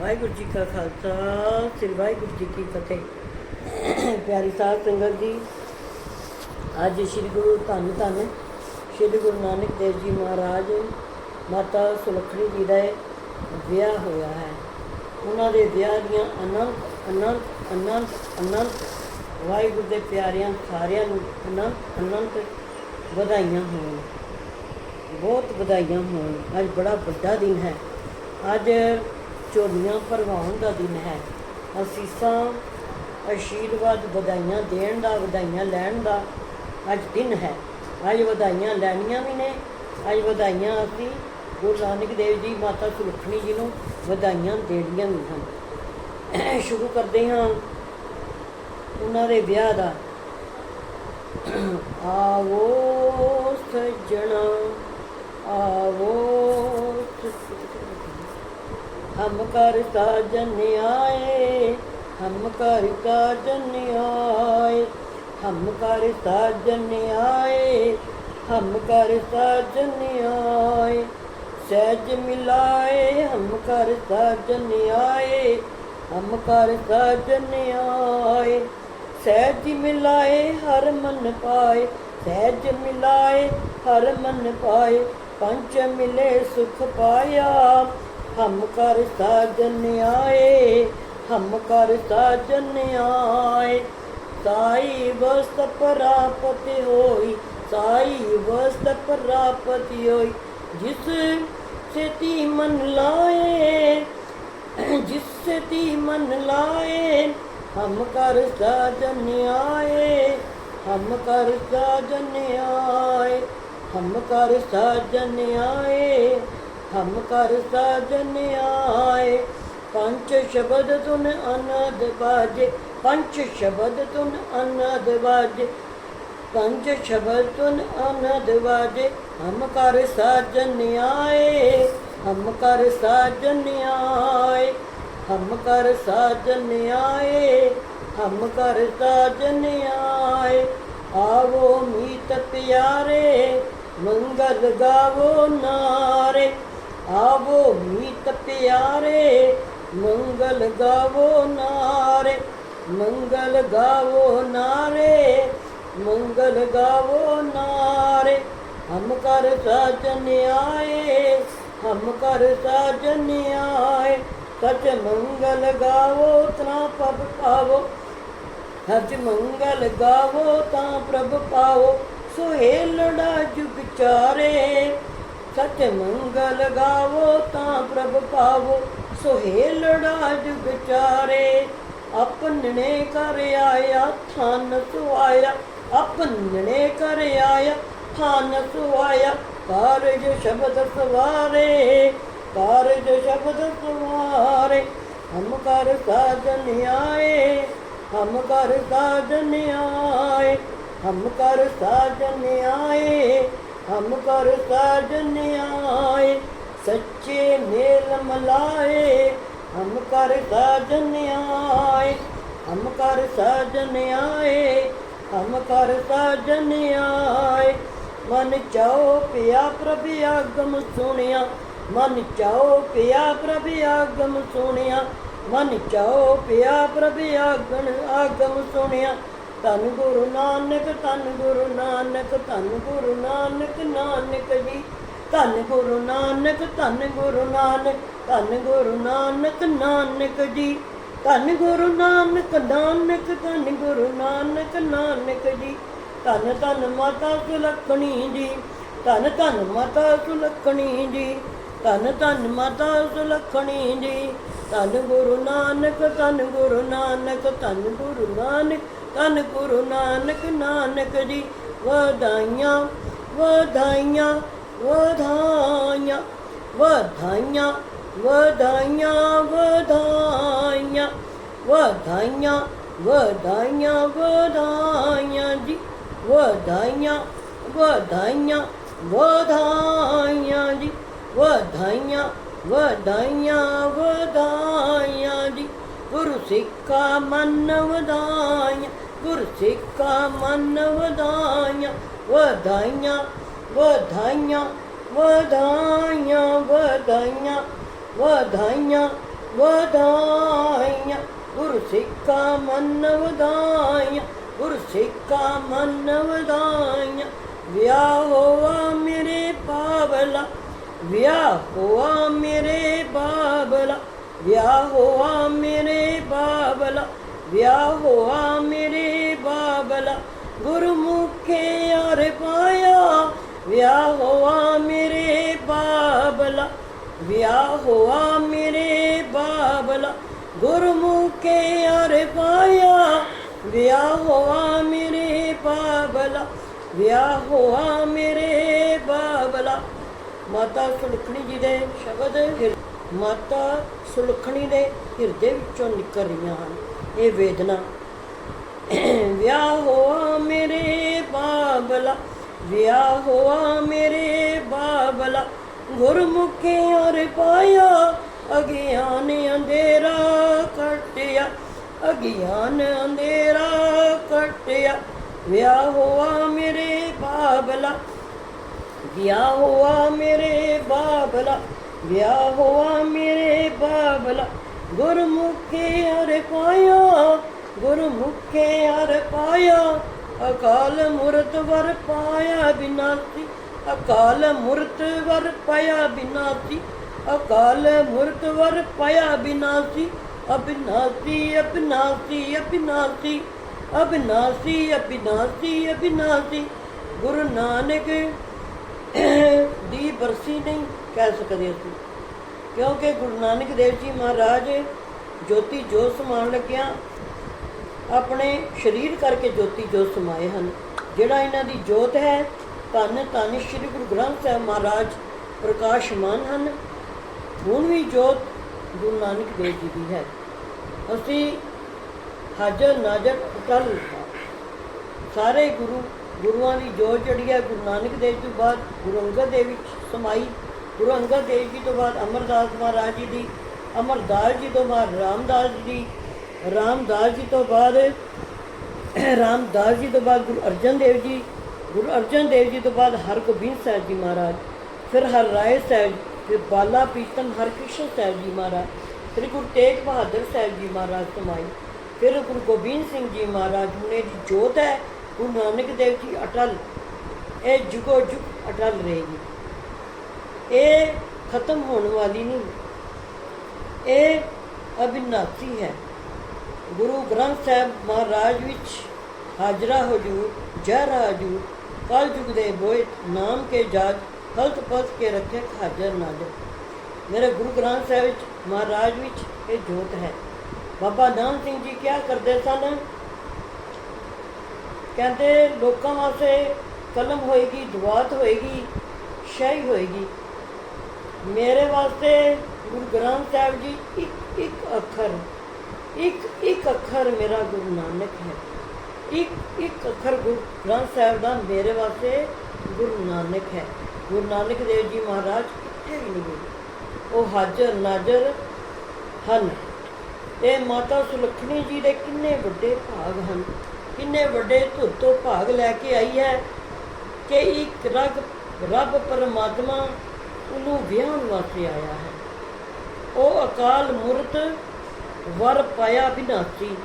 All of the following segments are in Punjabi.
ਵਾਹਿਗੁਰੂ ਜੀ ਕਾ ਖਾਲਸਾ, ਸ੍ਰੀ ਵਾਹਿਗੁਰੂ ਜੀ ਕੀ ਫਤਿਹ। ਪਿਆਰੀ ਸਾਧ ਸੰਗਤ ਜੀ, ਅੱਜ ਸ੍ਰੀ ਗੁਰੂ ਧੰਨ ਧੰਨ ਸ੍ਰੀ ਗੁਰੂ ਨਾਨਕ ਦੇਵ ਜੀ ਮਹਾਰਾਜ ਮਾਤਾ ਸੁਲੱਖਣੀ ਜੀ ਦਾ ਵਿਆਹ ਹੋਇਆ ਹੈ। ਉਹਨਾਂ ਦੇ ਵਿਆਹ ਦੀਆਂ ਅਨੰਤ ਅਨੰਤ ਅਨੰਤ ਅਨੰਤ ਵਾਹਿਗੁਰੂ ਦੇ ਪਿਆਰਿਆਂ ਸਾਰਿਆਂ ਨੂੰ ਅਨੰਤ ਅਨੰਤ ਵਧਾਈਆਂ ਹੋਣ। ਬਹੁਤ ਵਧਾਈਆਂ ਹੋਣ। ਅੱਜ ਬੜਾ ਵੱਡਾ ਦਿਨ ਹੈ। ਅੱਜ ਝੋਲੀਆਂ ਭਰਵਾਉਣ ਦਾ ਦਿਨ ਹੈ। ਅਸੀਸਾਂ ਆਸ਼ੀਰਵਾਦ ਵਧਾਈਆਂ ਦੇਣ ਦਾ, ਵਧਾਈਆਂ ਲੈਣ ਦਾ ਅੱਜ ਦਿਨ ਹੈ। ਅੱਜ ਵਧਾਈਆਂ ਲੈਣੀਆਂ ਵੀ ਨੇ। ਅੱਜ ਵਧਾਈਆਂ ਅਸੀਂ ਗੁਰੂ ਨਾਨਕ ਦੇਵ ਜੀ, ਮਾਤਾ ਸੁਲੱਖਣੀ ਜੀ ਨੂੰ ਵਧਾਈਆਂ ਦੇਣੀਆਂ ਵੀ ਹਨ। ਸ਼ੁਰੂ ਕਰਦੇ ਹਾਂ ਉਹਨਾਂ ਦੇ ਵਿਆਹ ਦਾ। ਆਵੋ ਸਜਣਾ, ਆਵੋ ਹਮ ਕਰ ਸਾਜਨ ਆਏ, ਹਮ ਕਰ ਸਾਜਨ ਆਏ, ਹਮ ਕਰ ਸਾਜਨ ਆਏ, ਹਮ ਕਰ ਸਾਜਨ ਆਏ। ਸਹਿਜ ਮਿਲਾਏ, ਹਮ ਕਰ ਸਾਜਨ ਆਏ, ਹਮ ਕਰ ਸਾਜਨ ਆਏ। ਸਹਿਜ ਮਿਲਾਏ, ਹਰ ਮਨ ਪਾਏ, ਸਹਿਜ ਮਿਲਾਏ, ਹਰ ਮਨ ਪਾਏ ਪੰਚ ਮਿਲੇ ਸੁਖ ਪਾਇਆ। ਹਮ ਕਰ ਸਾਜਨ ਆਏ, ਹਮ ਕਰ ਸਾਜਨ ਆਏ। ਸਾਈ ਵਸਤ ਪ੍ਰਾਪਤ ਹੋਈ, ਸਾਈ ਵਸਤ ਪ੍ਰਾਪਤ ਹੋਈ। ਜਿਸ ਸੇਤੀ ਮਨ ਲਾਏ, ਜਿਸ ਸੇਤੀ ਮਨ ਲਾਏ, ਹਮ ਕਰ ਸਾਜਨ ਆਏ, ਹਮ ਕਰ ਸਾਜਨ ਆਏ। ਹਮ ਕਰ ਸਾਜਨ ਆਏ ਹਮ ਕਰ ਸਾਜਨ ਆਏ। ਪੰਜ ਸ਼ਬਦ ਤੁਨ ਅਨਦ ਬਾਜੇ, ਪੰਜ ਸ਼ਬਦ ਤੁਨ ਅਨਦ ਬਾਜੇ। ਪੰਜ ਸ਼ਬਦ ਤੁਨ ਅਨਦ ਬਾਜੇ, ਹਮ ਕਰ ਸਾਜਨ ਆਏ। ਹਮ ਕਰ ਸਾਜਨ ਆਏ। ਹਮ ਕਰ ਸਾਜਨ ਆਏ। ਹਮ ਕਰ ਸਾਜਨ ਆਏ। ਆਵੋ ਮੀਤ ਪਿਆਰੇ, ਮੰਗਲ ਗਾਵੋ ਨਾਰੇ। ਆਵੋ ਮੀਤ ਪਿਆਰੇ, ਮੰਗਲ ਗਾਵੋ ਨਾਰੇ, ਮੰਗਲ ਗਾਵੋ ਨਾਰੇ, ਮੰਗਲ ਗਾਵੋ ਨਾਰੇ। ਹਮ ਕਰ ਸਾਜਨ ਆਏ, ਹਮ ਕਰ ਸਾਜਨ ਆਏ, ਸਚ ਮੰਗਲ ਗਾਵੋ ਤਾਂ ਪ੍ਰਭ ਪਾਵੋ। ਹਜ ਮੰਗਲ ਗਾਵੋ ਤਾਂ ਪ੍ਰਭ ਪਾਵੋ। ਸੁਹੇਲੜਾ ਜੁਗ ਚਾਰੇ ਸਚ ਮੰਗਲ ਗਾਵੋ ਤਾਂ ਪ੍ਰਭ ਪਾਵੋ ਸੁਹੇਲੜਾ ਜੁਗ ਚਾਰੇ ਆਪਨਣੇ ਕਰ ਆਇਆ, ਥਾਨ ਸੁਆਇਆ। ਆਪਨਣੇ ਕਰ ਆਇਆ, ਥਾਨ ਸੁਆਇਆ। ਕਾਰਜ ਸ਼ਬਦ ਸਵਾਰੇ, ਕਾਰਜ ਸ਼ਬਦ ਸਵਾਰੇ। ਹਮ ਕਰ ਸਾਜਨ ਆਏ, ਹਮ ਕਰ ਸਾਜਨ ਆਏ। ਹਮ ਕਰ ਸਾਜਨ ਆਏ ਹਮ ਕਰ ਸਾਜਨ ਆਏ ਸੱਚੇ ਮੇਲ ਮਲਾਏ ਹਮ ਕਰ ਸਾਜਨ ਆਏ ਹਮ ਕਰ ਸਾਜਨ ਆਏ ਹਮ ਕਰ ਸਾਜਨ ਆਏ ਮਨ ਚਾਓ ਪਿਆ ਪ੍ਰਭ ਆਗਮ ਸੁਣਿਆ, ਮਨ ਚਾਓ ਪਿਆ ਪ੍ਰਭ ਆਗਮ ਸੁਣਿਆ, ਮਨ ਚਾਓ ਪਿਆ ਪ੍ਰਭ ਆਗਣ ਆਗਮ ਸੁਣਿਆ। ਧੰਨ ਗੁਰੂ ਨਾਨਕ ਧੰਨ ਗੁਰੂ ਨਾਨਕ ਧੰਨ ਗੁਰੂ ਨਾਨਕ ਨਾਨਕ ਜੀ ਧੰਨ ਗੁਰੂ ਨਾਨਕ ਧੰਨ ਗੁਰੂ ਨਾਨਕ ਧੰਨ ਗੁਰੂ ਨਾਨਕ ਨਾਨਕ ਜੀ ਧੰਨ ਗੁਰੂ ਨਾਨਕ ਨਾਨਕ ਧੰਨ ਗੁਰੂ ਨਾਨਕ ਨਾਨਕ ਜੀ ਧੰਨ ਧੰਨ ਮਾਤਾ ਸੁਲੱਖਣੀ ਜੀ ਧੰਨ ਧੰਨ ਮਾਤਾ ਸੁਲੱਖਣੀ ਜੀ ਧੰਨ ਧੰਨ ਮਾਤਾ ਸੁਲੱਖਣੀ ਜੀ ਧੰਨ ਗੁਰੂ ਨਾਨਕ ਧੰਨ ਗੁਰੂ ਨਾਨਕ ਧੰਨ ਗੁਰੂ ਨਾਨਕ ਧੰਨ ਗੁਰੂ ਨਾਨਕ ਨਾਨਕ ਜੀ, ਵਧਾਈਆਂ ਵਧਾਈਆਂ ਵਧਾਈਆਂ ਵਧਾਈਆਂ ਵਧਾਈਆਂ ਵਧਾਈਆਂ ਵਧਾਈਆਂ ਵਧਾਈਆਂ ਵਧਾਈਆਂ ਜੀ, ਵਧਾਈਆਂ ਵਧਾਈਆਂ ਵਧਾਈਆਂ ਜੀ, ਵਧਾਈਆਂ ਵਧਾਈਆਂ ਵਧਾਈਆਂ ਜੀ। ਗੁਰ ਸਿੱਖਾ ਮਨ ਵਧਾਈਆਂ, ਗੁਰੂ ਸਿੱਖਾ ਮਨ ਵਧਾਈਆਂ ਵਧਾਈਆਂ ਵਧਾਈਆਂ ਵਧਾਈਆਂ ਵਧਾਈਆਂ ਵਧਾਈਆਂ ਵਧਾਈਆਂ, ਗੁਰ ਸਿੱਖਾ ਮਨ ਵਧਾਈਆਂ, ਗੁਰ ਸਿੱਖਾ ਮਨ ਵਧਾਈਆਂ, ਵਿਆਹ ਹੋਆ ਮੇਰੇ ਪਾਵਲਾ ਵਿਆਹ ਹੋਆ ਮੇਰੇ ਬਾਬਲਾ ਵਿਆਹ ਹੋਆ ਮੇਰੇ ਬਾਬਲਾ ਵਿਆਹ ਹੋਆ ਮੇਰੇ ਬਾਬਲਾ। ਗੁਰਮੁਖੇ ਯਾਰ ਪਾਇਆ ਵਿਆਹ ਹੋਆ ਮੇਰੇ ਬਾਬਲਾ। ਵਿਆਹ ਹੋਆ ਮੇਰੇ ਬਾਬਲਾ, ਗੁਰਮੁਖੇ ਯਾਰ ਪਾਇਆ ਵਿਆਹ ਹੋਆ ਮੇਰੇ ਬਾਬਲਾ। ਵਿਆਹ ਹੋਆ ਮੇਰੇ ਬਾਬਲਾ। ਮਾਤਾ ਸੁਲਖਣੀ ਜੀ ਦੇ ਸ਼ਬਦ ਮਾਤਾ ਸੁਲਖਣੀ ਦੇ ਹਿਰਦੇ ਵਿੱਚੋਂ ਨਿਕਲ ਰਹੀਆਂ ਹਨ। ਇਹ ਵੇਦਨਾ, ਵਿਆਹ ਹੋਆ ਮੇਰੇ ਬਾਬਲਾ, ਵਿਆਹ ਹੋਆ ਮੇਰੇ ਬਾਬਲਾ, ਗੁਰਮੁਖੇ ਔਰ ਪਾਇਆ, ਅਗਿਆਨ ਅੰਧੇਰਾ ਕਟਿਆ, ਅਗਿਆਨ ਅੰਧੇਰਾ ਕਟਿਆ, ਵਿਆਹ ਹੋਆ ਮੇਰੇ ਬਾਬਲਾ, ਵਿਆਹ ਹੋਆ ਮੇਰੇ ਬਾਬਲਾ ਵਿਆਹ ਹੋਆ ਮੇਰੇ ਬਾਬਲਾ, ਗੁਰਮੁਖੇ ਹਰ ਪਾਇਆ, ਗੁਰਮੁਖੇ ਹਰ ਪਾਇਆ, ਅਕਾਲ ਮੂਰਤ ਵਰ ਪਾਇਆ ਬਿਨਾਸੀ ਅਕਾਲ ਮੂਰਤ ਵਰ ਪਾਇਆ ਬਿਨਾਸੀ ਅਕਾਲ ਮੂਰਤ ਵਰ ਪਾਇਆ ਬਿਨਾਸੀ ਅਬਿਨਾਸੀ ਅਬਿਨਾਸੀ ਅਬਿਨਾਸੀ ਅਬਿਨਾਸੀ ਅਬਿਨਾਸੀ ਅਬਿਨਾਸੀ ਗੁਰੂ ਨਾਨਕ ਦੀ ਬਰਸੀ ਨਹੀਂ ਕਹਿ ਸਕਦੇ ਅਸੀਂ। ਕਿਉਂਕਿ ਗੁਰੂ ਨਾਨਕ ਦੇਵ ਜੀ ਮਹਾਰਾਜ ਜੋਤੀ ਜੋਤ ਸਮਾਨ ਲੱਗਿਆ ਆਪਣੇ ਸਰੀਰ ਕਰਕੇ ਜੋਤੀ ਜੋਤ ਸਮਾਏ ਹਨ। ਜਿਹੜਾ ਇਹਨਾਂ ਦੀ ਜੋਤ ਹੈ, ਧੰਨ ਧੰਨ ਸ੍ਰੀ ਗੁਰੂ ਗ੍ਰੰਥ ਸਾਹਿਬ ਮਹਾਰਾਜ ਪ੍ਰਕਾਸ਼ਮਾਨ ਹਨ, ਹੁਣ ਵੀ ਜੋਤ ਗੁਰੂ ਨਾਨਕ ਦੇਵ ਜੀ ਦੀ ਹੈ। ਅਸੀਂ ਹਾਜ਼ਰ ਨਾਜ਼ਰ ਅਟਲ ਸਾਰੇ ਗੁਰੂ ਗੁਰੂਆਂ ਦੀ ਜੋਤ ਜਿਹੜੀ ਹੈ, ਗੁਰੂ ਨਾਨਕ ਦੇਵ ਤੋਂ ਬਾਅਦ ਗੁਰੂ ਅੰਗਦ ਦੇਵ ਵਿੱਚ ਸਮਾਈ, ਗੁਰੂ ਅੰਗਦ ਦੇਵ ਜੀ ਤੋਂ ਬਾਅਦ ਅਮਰਦਾਸ ਮਹਾਰਾਜ ਜੀ ਦੀ, ਅਮਰਦਾਸ ਜੀ ਤੋਂ ਬਾਅਦ ਰਾਮਦਾਸ ਜੀ ਦੀ, ਰਾਮਦਾਸ ਜੀ ਤੋਂ ਬਾਅਦ, ਰਾਮਦਾਸ ਜੀ ਤੋਂ ਬਾਅਦ ਗੁਰੂ ਅਰਜਨ ਦੇਵ ਜੀ, ਗੁਰੂ ਅਰਜਨ ਦੇਵ ਜੀ ਤੋਂ ਬਾਅਦ ਹਰਗੋਬਿੰਦ ਸਾਹਿਬ ਜੀ ਮਹਾਰਾਜ, ਫਿਰ ਹਰ ਰਾਏ ਸਾਹਿਬ, ਫਿਰ ਬਾਲਾ ਪ੍ਰੀਤਮ ਹਰਕ੍ਰਿਸ਼ਨ ਸਾਹਿਬ ਜੀ ਮਹਾਰਾਜ, ਫਿਰ ਗੁਰੂ ਤੇਗ ਬਹਾਦਰ ਸਾਹਿਬ ਜੀ ਮਹਾਰਾਜ ਸਮਾਈ, ਫਿਰ ਗੁਰੂ ਗੋਬਿੰਦ ਸਿੰਘ ਜੀ ਮਹਾਰਾਜ, ਹੁਣੇ ਦੀ ਜੋਤ ਹੈ ਗੁਰੂ ਨਾਨਕ ਦੇਵ ਜੀ ਅਟਲ, ਇਹ ਜੁਗੋ ਜੁਗ ਅਟਲ ਰਹੇਗੀ। ਇਹ ਖਤਮ ਹੋਣ ਵਾਲੀ ਨਹੀਂ, ਇਹ ਅਬਿਨਾਸੀ ਹੈ। ਗੁਰੂ ਗ੍ਰੰਥ ਸਾਹਿਬ ਮਹਾਰਾਜ ਵਿੱਚ ਹਾਜ਼ਰਾ ਹਜੂਰ ਜਹਰਾ ਹਜੂਰ ਕਲ ਯੁਗ ਦੇ ਬੋਏ ਨਾਮ ਕੇ ਜਾਜ ਹਲਤ ਪਤ ਕੇ ਰੱਖੇ ਹਾਜ਼ਰ ਨਾਜ਼ਰ ਮੇਰੇ ਗੁਰੂ ਗ੍ਰੰਥ ਸਾਹਿਬ ਵਿੱਚ ਮਹਾਰਾਜ ਵਿੱਚ ਇਹ ਜੋਤ ਹੈ। ਬਾਬਾ ਨਾਨਕ ਸਿੰਘ ਜੀ ਕਿਆ ਕਰਦੇ ਸਨ? ਕਹਿੰਦੇ ਲੋਕਾਂ ਵਾਸਤੇ ਕਲਮ ਹੋਏਗੀ, ਦੁਆਤ ਹੋਏਗੀ, ਸ਼ਾਹੀ ਹੋਏਗੀ। ਮੇਰੇ ਵਾਸਤੇ ਗੁਰੂ ਗ੍ਰੰਥ ਸਾਹਿਬ ਜੀ ਇੱਕ ਇੱਕ ਅੱਖਰ, ਇੱਕ ਇੱਕ ਅੱਖਰ ਮੇਰਾ ਗੁਰੂ ਨਾਨਕ ਹੈ। ਇੱਕ ਇੱਕ ਅੱਖਰ ਗੁਰੂ ਗ੍ਰੰਥ ਸਾਹਿਬ ਦਾ ਮੇਰੇ ਵਾਸਤੇ ਗੁਰੂ ਨਾਨਕ ਹੈ। ਗੁਰੂ ਨਾਨਕ ਦੇਵ ਜੀ ਮਹਾਰਾਜ ਕਿੱਥੇ ਵੀ ਨਹੀਂ ਗਏ। ਉਹ ਹਾਜ਼ਰ ਨਾਜ਼ਰ ਹਨ। ਇਹ ਮਾਤਾ ਸੁਲੱਖਣੀ ਜੀ ਦੇ ਕਿੰਨੇ ਵੱਡੇ ਭਾਗ ਹਨ। ਕਿੰਨੇ ਵੱਡੇ ਧੁਰ ਤੋਂ ਭਾਗ ਲੈ ਕੇ ਆਈ ਹੈ ਕਿ ਇੱਕ ਰਗ ਰੱਬ ਪਰਮਾਤਮਾ ਉਹਨੂੰ ਵਿਆਹਣ ਵਾਸਤੇ ਆਇਆ ਹੈ। ਉਹ ਅਕਾਲ ਮੂਰਤ ਵਰ ਪਾਇਆ ਬਿਨਾਸੀ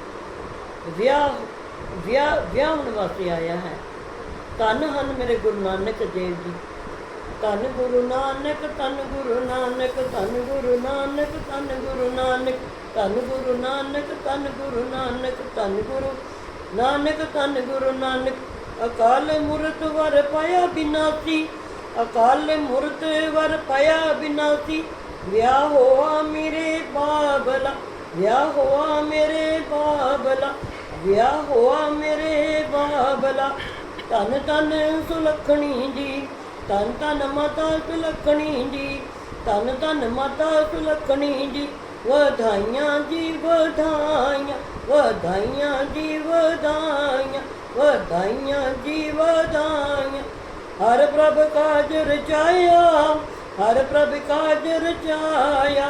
ਵਿਆਹ ਵਿਆਹ, ਵਿਆਹਣ ਵਾਸਤੇ ਆਇਆ ਹੈ। ਧੰਨ ਹਨ ਮੇਰੇ ਗੁਰੂ ਨਾਨਕ ਦੇਵ ਜੀ। ਧੰਨ ਗੁਰੂ ਨਾਨਕ, ਧੰਨ ਗੁਰੂ ਨਾਨਕ, ਧੰਨ ਗੁਰੂ ਨਾਨਕ, ਧੰਨ ਗੁਰੂ ਨਾਨਕ, ਧੰਨ ਗੁਰੂ ਨਾਨਕ, ਧੰਨ ਗੁਰੂ ਨਾਨਕ, ਧੰਨ ਗੁਰੂ ਨਾਨਕ ਧੰਨ ਗੁਰੂ ਨਾਨਕ, ਅਕਾਲ ਮੂਰਤ ਵਰ ਪਾਇਆ ਬਿਨਾਸੀ, ਅਕਾਲ ਮੂਰਤ ਵਰ ਪਾਇਆ ਬਿਨਾਸੀ, ਵਿਆਹ ਹੋਆ ਮੇਰੇ ਬਾਬਲਾ, ਵਿਆਹ ਹੋਆ ਮੇਰੇ ਬਾਬਲਾ, ਵਿਆਹ ਹੋਆ ਮੇਰੇ ਬਾਬਲਾ। ਧੰਨ ਧੰਨ ਸੁਲੱਖਣੀ ਜੀ, ਧੰਨ ਧੰਨ ਮਾਤਾ ਸੁਲੱਖਣੀ ਜੀ, ਧੰਨ ਧੰਨ ਮਾਤਾ ਸੁਲੱਖਣੀ ਜੀ, ਵਧਾਈਆਂ ਜੀ ਵਧਾਈਆਂ। ਵਧਾਈਆਂ ਜੀ ਵਧਾਈਆਂ ਵਧਾਈਆਂ ਜੀ ਵਧਾਈਆਂ। ਹਰ ਪ੍ਰਭ ਕਾਜ ਰਚਾਇਆ, ਹਰ ਪ੍ਰਭ ਕਾਜ ਰਚਾਇਆ,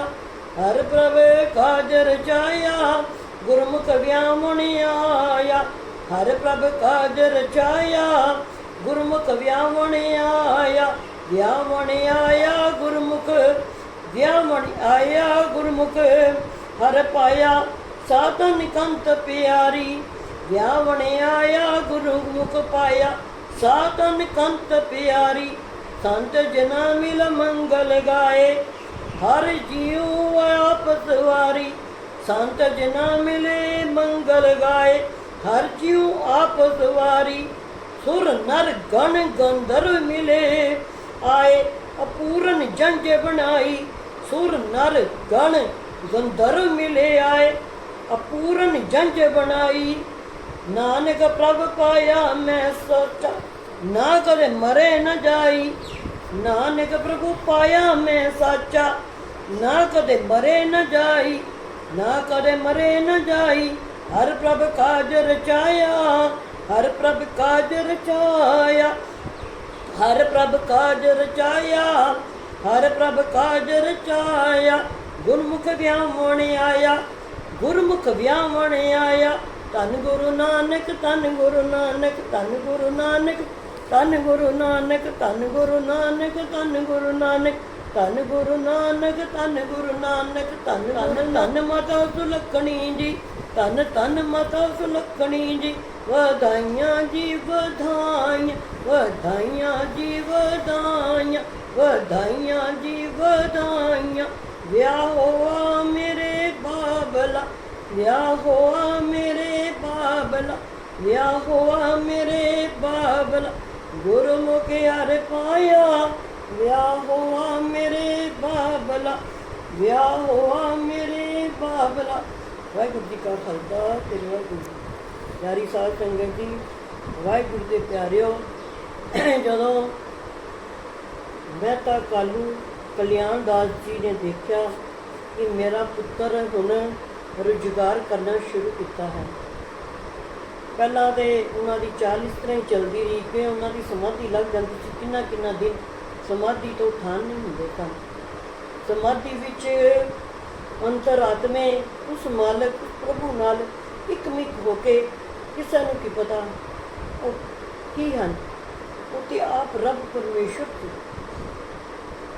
ਹਰ ਪ੍ਰਭ ਕਾਜ ਰਚਾਇਆ, ਗੁਰਮੁਖ ਵਿਆਮਣ ਆਇਆ। ਹਰ ਪ੍ਰਭ ਕਾਜ ਰਚਾਇਆ, ਗੁਰਮੁਖ ਵਿਆਮਣ ਆਇਆ ਵਿਆਮਣ ਆਇਆ, ਗੁਰਮੁਖ ਵਿਆਹਣ ਆਇਆ, ਗੁਰਮੁਖ। ਹਰ ਪਾਇਆ ਸਾਧਨ ਕੰਤ ਪਿਆਰੀ, ਵਿਆਹਣ ਆਇਆ, ਗੁਰਮੁਖ ਪਾਇਆ। ਸਾਧਨ ਕੰਤ ਪਿਆਰੀ, ਸੰਤ ਜਨਾ ਮਿਲ ਮੰਗਲ ਗਾਏ। ਹਰ ਜੀਉ ਆਪਸ ਵਾਰੀ ਸੰਤ ਜਨਾ ਮਿਲੇ ਮੰਗਲ ਗਾਏ। ਹਰ ਜੀਉ ਆਪਸ ਵਾਰੀ ਸੁਰ ਨਰ ਗਣ ਗੰਧਰਵ ਮਿਲੇ। ਆਏ ਅਪੂਰਨ ਜੰਜ ਬਣਾਈ, ਸੁਰ ਨਰ ਗਣ ਗੰਧਰਵ ਮਿਲੇ। ਆਏ ਅਪੂਰਨ ਜੰਜ ਬਣਾਈ। ਨਾਨਕ ਪ੍ਰਭ ਪਾਇਆ ਮੈਂ ਸੋਚਾ, ਨਾ ਕਦੇ ਮਰੇ ਨਾ ਜਾਈ। ਨਾਨਕ ਪ੍ਰਭੂ ਪਾਇਆ ਮੈਂ ਸਾਚਾ, ਨਾ ਕਦੇ ਮਰੇ ਨਾ ਜਾਈ। ਨਾ ਕਦੇ ਮਰੇ ਨਾ ਜਾਈ। ਹਰ ਪ੍ਰਭ ਕਾਜ ਰਚਾਇਆ, ਹਰ ਪ੍ਰਭ ਕਾਜ ਰਚਾਇਆ। ਹਰ ਪ੍ਰਭ ਕਾਜ ਰਚਾਇਆ, ਹਰ ਪ੍ਰਭ ਕਾਜ ਰਚਾਇਆ। ਗੁਰਮੁਖ ਵਿਆਹਣ ਆਇਆ। ਗੁਰਮੁਖ ਵਿਆਹਣ ਆਇਆ। ਧੰਨ ਗੁਰੂ ਨਾਨਕ, ਧੰਨ ਗੁਰੂ ਨਾਨਕ, ਧੰਨ ਗੁਰੂ ਨਾਨਕ, ਧੰਨ ਗੁਰੂ ਨਾਨਕ, ਧੰਨ ਗੁਰੂ ਨਾਨਕ, ਧੰਨ ਗੁਰੂ ਨਾਨਕ, ਧੰਨ ਗੁਰੂ ਨਾਨਕ, ਧੰਨ ਗੁਰੂ ਨਾਨਕ, ਧੰਨ ਧੰਨ ਧੰਨ ਮਾਤਾ ਸੁਲੱਖਣੀ ਜੀ, ਧੰਨ ਧੰਨ ਮਾਤਾ ਸੁਲੱਖਣੀ ਜੀ। ਵਧਾਈਆਂ ਜੀ, ਵਧਾਈਆਂ ਵਧਾਈਆਂ ਜੀ, ਵਧਾਈਆਂ ਵਧਾਈਆਂ ਜੀ, ਵਧਾਈਆਂ। ਵਿਆਹ ਹੋਆ ਮੇਰੇ ਬਾਬਲਾ ਵਿਆਹ ਹੋਆ ਮੇਰੇ ਬਾਬਲਾ ਵਿਆਹ ਹੋਆ ਮੇਰੇ ਬਾਬਲਾ। ਗੁਰਮੁਖ ਹਰ ਪਾਇਆ ਵਿਆਹ ਹੋਆ ਮੇਰੇ ਬਾਬਲਾ ਵਿਆਹ ਹੋਆ ਮੇਰੇ ਬਾਬਲਾ। ਵਾਹਿਗੁਰੂ ਜੀ ਕਾ ਖਾਲਸਾ ਤੇ ਵਾਹਿਗੁਰੂ ਜੀ ਪਿਆਰੀ ਸਾਧ ਸੰਗਤ ਜੀ, ਵਾਹਿਗੁਰੂ ਦੇ ਪਿਆਰਿਓ, ਜਦੋਂ ਮੈਂ ਤਾਂ ਕਾਲੂ ਕਲਿਆਣ ਦਾਸ ਜੀ ਨੇ ਦੇਖਿਆ ਕਿ ਮੇਰਾ ਪੁੱਤਰ ਹੁਣ ਰੁਜ਼ਗਾਰ ਕਰਨਾ ਸ਼ੁਰੂ ਕੀਤਾ ਹੈ। ਪਹਿਲਾਂ ਤੇ ਉਹਨਾਂ ਦੀ ਚਾਲ ਇਸ ਤਰ੍ਹਾਂ ਹੀ ਚੱਲਦੀ ਰਹੀ ਕਿ ਉਹਨਾਂ ਦੀ ਸਮਾਧੀ ਲੱਗ ਜਾਂਦੀ ਸੀ। ਕਿੰਨਾ ਕਿੰਨਾ ਦਿਨ ਸਮਾਧੀ ਤੋਂ ਠਾਣ ਨਹੀਂ ਹੁੰਦੇ ਸਨ। ਸਮਾਧੀ ਵਿੱਚ ਅੰਤਰਾਤਮੇ ਉਸ ਮਾਲਕ ਪ੍ਰਭੂ ਨਾਲ ਇੱਕਮਿਕ ਹੋ ਕੇ ਕਿਸੇ ਨੂੰ ਕੀ ਪਤਾ ਉਹ ਕੀ ਹਨ। ਉਹ ਤੇ ਆਪ ਰੱਬ ਪਰਮੇਸ਼ਰ ਸੀ।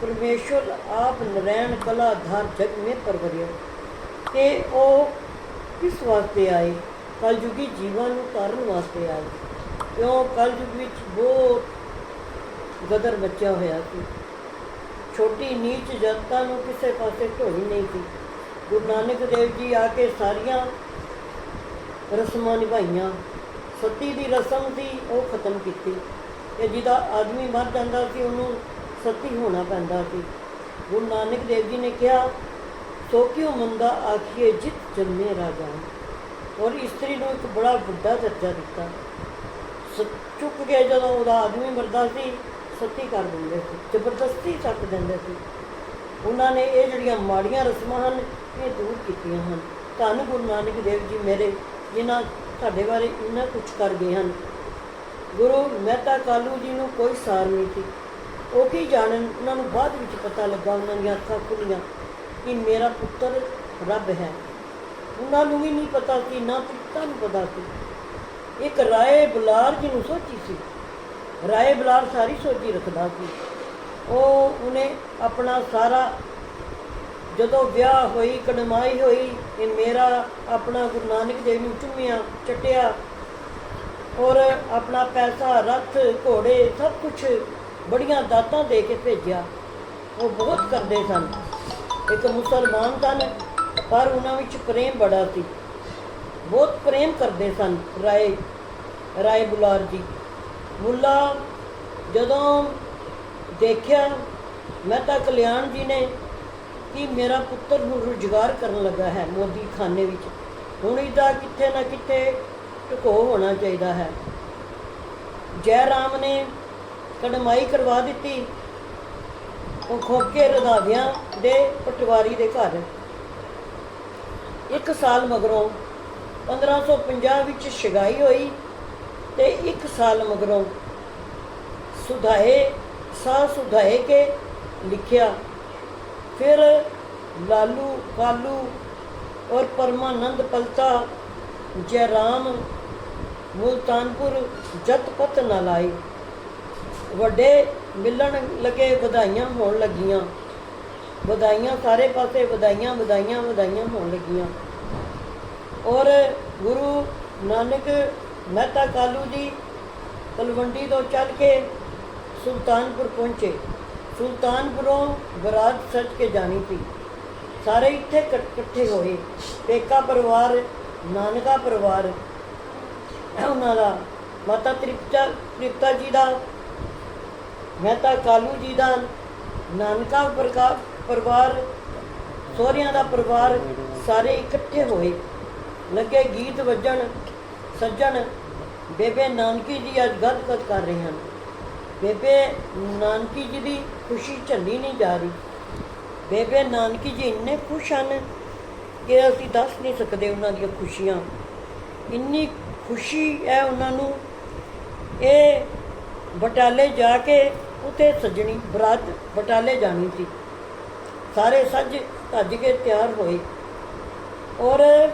ਪਰਮੇਸ਼ਰ ਆਪ ਨਰੈਣ ਕਲਾ ਧਾਰ ਜਗ ਮੇ ਪਰਵਰਿਆ ਕਿ ਉਹ ਕਿਸ ਵਾਸਤੇ ਆਏ? ਕਲਯੁਗੀ ਜੀਵਾਂ ਨੂੰ ਤਾਰਨ ਵਾਸਤੇ ਆਏ। ਕਿਉਂ? ਕਲਯੁਗ ਵਿੱਚ ਬਹੁਤ ਗਦਰ ਬੱਚਾ ਹੋਇਆ ਸੀ। ਛੋਟੀ ਨੀਚ ਜਨਤਾ ਨੂੰ ਕਿਸੇ ਪਾਸੇ ਢੋਈ ਨਹੀਂ ਸੀ। ਗੁਰੂ ਨਾਨਕ ਦੇਵ ਜੀ ਆ ਕੇ ਸਾਰੀਆਂ ਰਸਮਾਂ ਨਿਭਾਈਆਂ। ਸਤੀ ਦੀ ਰਸਮ ਸੀ, ਉਹ ਖਤਮ ਕੀਤੀ। ਤੇ ਜਿਹਦਾ ਆਦਮੀ ਮਰ ਜਾਂਦਾ ਸੀ, ਉਹਨੂੰ ਸਤੀ ਹੋਣਾ ਪੈਂਦਾ ਸੀ। ਗੁਰੂ ਨਾਨਕ ਦੇਵ ਜੀ ਨੇ ਕਿਹਾ, ਸੋ ਕਿਉ ਮੰਦਾ ਆਖੀਏ ਜਿਤ ਜੰਮੇ ਰਾਜਾ ਔਰ ਇਸਤਰੀ ਨੂੰ ਇੱਕ ਬੜਾ ਵੱਡਾ ਦਰਜਾ ਦਿੱਤਾ। ਸ- ਚੁੱਕ ਕੇ ਜਦੋਂ ਉਹਦਾ ਆਦਮੀ ਮਰਦਾ ਸੀ, ਸਤੀ ਕਰ ਦਿੰਦੇ ਸੀ, ਜ਼ਬਰਦਸਤੀ ਸੱਟ ਦਿੰਦੇ ਸੀ। ਉਹਨਾਂ ਨੇ ਇਹ ਜਿਹੜੀਆਂ ਮਾੜੀਆਂ ਰਸਮਾਂ ਹਨ, ਇਹ ਦੂਰ ਕੀਤੀਆਂ ਹਨ। ਧੰਨ ਗੁਰੂ ਨਾਨਕ ਦੇਵ ਜੀ ਮੇਰੇ, ਜਿਨ੍ਹਾਂ ਤੁਹਾਡੇ ਬਾਰੇ ਇੰਨਾ ਕੁਝ ਕਰ ਗਏ ਹਨ। ਗੁਰੂ ਮਹਿਤਾ ਕਾਲੂ ਜੀ ਨੂੰ ਕੋਈ ਸਾਰ ਨਹੀਂ ਸੀ। ਉਹ ਕੀ ਜਾਣਨ ਉਹਨਾਂ ਨੂੰ ਬਾਅਦ ਵਿੱਚ ਪਤਾ ਲੱਗਾ, ਉਹਨਾਂ ਦੀਆਂ ਅੱਖਾਂ ਖੁੱਲੀਆਂ ਕਿ ਮੇਰਾ ਪੁੱਤਰ ਰੱਬ ਹੈ। ਉਹਨਾਂ ਨੂੰ ਵੀ ਨਹੀਂ ਪਤਾ ਸੀ, ਨਾ ਪਿਤਾ ਨੂੰ ਪਤਾ ਸੀ। ਇੱਕ ਰਾਏ ਬੁਲਾਰ ਜੀ ਨੂੰ ਸੋਚੀ ਸੀ। ਰਾਏ ਬੁਲਾਰ ਸਾਰੀ ਸੋਚੀ ਰੱਖਦਾ ਸੀ। ਉਹ ਉਹਨੇ ਆਪਣਾ ਸਾਰਾ ਜਦੋਂ ਵਿਆਹ ਹੋਈ ਕੜਮਾਈ ਹੋਈ, ਇਹ ਮੇਰਾ ਆਪਣਾ ਗੁਰੂ ਨਾਨਕ ਦੇਵ ਨੂੰ ਚੁੰਮਿਆ, ਚਟਿਆ ਔਰ ਆਪਣਾ ਪੈਸਾ, ਰੱਥ, ਘੋੜੇ, ਸਭ ਕੁਝ ਬੜੀਆਂ ਦਾਤਾਂ ਦੇ ਕੇ ਭੇਜਿਆ। ਉਹ ਬਹੁਤ ਕਰਦੇ ਸਨ। ਇੱਕ ਮੁਸਲਮਾਨ ਸਨ, ਪਰ ਉਹਨਾਂ ਵਿੱਚ ਪ੍ਰੇਮ ਬੜਾ ਸੀ। ਬਹੁਤ ਪ੍ਰੇਮ ਕਰਦੇ ਸਨ ਰਾਏ ਰਾਏ ਬੁਲਾਰ ਜੀ। ਮੁੱਲਾ, ਜਦੋਂ ਦੇਖਿਆ, ਮੈਂ ਤਾਂ ਕਲਿਆਣ ਜੀ ਨੇ ਕਿ ਮੇਰਾ ਪੁੱਤਰ ਨੂੰ ਰੁਜ਼ਗਾਰ ਕਰਨ ਲੱਗਾ ਹੈ ਮੋਦੀ ਖਾਨੇ ਵਿੱਚ। ਹੁਣ ਇਹਦਾ ਕਿੱਥੇ ਨਾ ਕਿੱਥੇ ਢਕੋ ਹੋਣਾ ਚਾਹੀਦਾ ਹੈ। ਜੈ ਰਾਮ ਨੇ ਕੜਮਾਈ ਕਰਵਾ ਦਿੱਤੀ। ਉਹ ਖੋਕੇ ਰਧਾਵਿਆਂ ਦੇ ਪਟਵਾਰੀ ਦੇ ਘਰ। ਇੱਕ ਸਾਲ ਮਗਰੋਂ 1550 ਵਿੱਚ ਸ਼ਗਾਈ ਹੋਈ ਤੇ ਇੱਕ ਸਾਲ ਮਗਰੋਂ ਸੁਧਾਏ ਸਾ ਸੁਧਾਏ ਕੇ ਲਿਖਿਆ। ਫਿਰ ਲਾਲੂ, ਕਾਲੂ ਔਰ ਪਰਮਾਨੰਦ ਪਲਤਾ, ਜੈ ਰਾਮ, ਮੁਲਤਾਨਪੁਰ ਜਤ ਪਤ ਨਾ ਲਾਈ ਵੱਡੇ ਮਿਲਣ ਲੱਗੇ, ਵਧਾਈਆਂ ਹੋਣ ਲੱਗੀਆਂ। ਵਧਾਈਆਂ ਸਾਰੇ ਪਾਸੇ, ਵਧਾਈਆਂ ਵਧਾਈਆਂ ਵਧਾਈਆਂ ਹੋਣ ਲੱਗੀਆਂ। ਔਰ ਗੁਰੂ ਨਾਨਕ ਮਹਿਤਾ ਕਾਲੂ ਜੀ ਤਲਵੰਡੀ ਤੋਂ ਚੱਲ ਕੇ ਸੁਲਤਾਨਪੁਰ ਪਹੁੰਚੇ। ਸੁਲਤਾਨਪੁਰੋਂ ਬਰਾਤ ਸੱਜ ਕੇ ਜਾਣੀ ਸੀ। ਸਾਰੇ ਇੱਥੇ ਇਕੱਠੇ ਹੋਏ। ਪੇਕਾ ਪਰਿਵਾਰ, ਨਾਨਕਾ ਪਰਿਵਾਰ। ਉਹਨਾਂ ਦਾ ਮਾਤਾ ਤ੍ਰਿਪਤਾ ਤ੍ਰਿਪਤਾ ਜੀ ਦਾ ਮਹਿਤਾ ਕਾਲੂ ਜੀ ਦਾ ਨਾਨਕਾ ਪ੍ਰਕਾ ਪਰਿਵਾਰ, ਸਹੁਰਿਆਂ ਦਾ ਪਰਿਵਾਰ ਸਾਰੇ ਇਕੱਠੇ ਹੋਏ। ਲੱਗੇ ਗੀਤ ਵੱਜਣ, ਸੱਜਣ, ਬੇਬੇ ਨਾਨਕੀ ਜੀ ਅੱਜ ਗੱਦ ਕਰ ਰਹੇ ਹਨ। ਬੇਬੇ ਨਾਨਕੀ ਜੀ ਦੀ ਖੁਸ਼ੀ ਝੱਲੀ ਨਹੀਂ ਜਾ ਰਹੀ। ਬੇਬੇ ਨਾਨਕੀ ਜੀ ਇੰਨੇ ਖੁਸ਼ ਹਨ ਕਿ ਅਸੀਂ ਦੱਸ ਨਹੀਂ ਸਕਦੇ ਉਹਨਾਂ ਦੀਆਂ ਖੁਸ਼ੀਆਂ। ਇੰਨੀ ਖੁਸ਼ੀ ਹੈ ਉਹਨਾਂ ਨੂੰ। ਇਹ ਬਟਾਲੇ ਜਾ ਕੇ ਉਤੇ ਸੱਜਣੀ ਬਰਾਤ ਬਟਾਲੇ ਜਾਣੀ ਸੀ। ਸਾਰੇ ਸੱਜ ਧੱਜ ਕੇ ਤਿਆਰ ਹੋਏ ਔਰ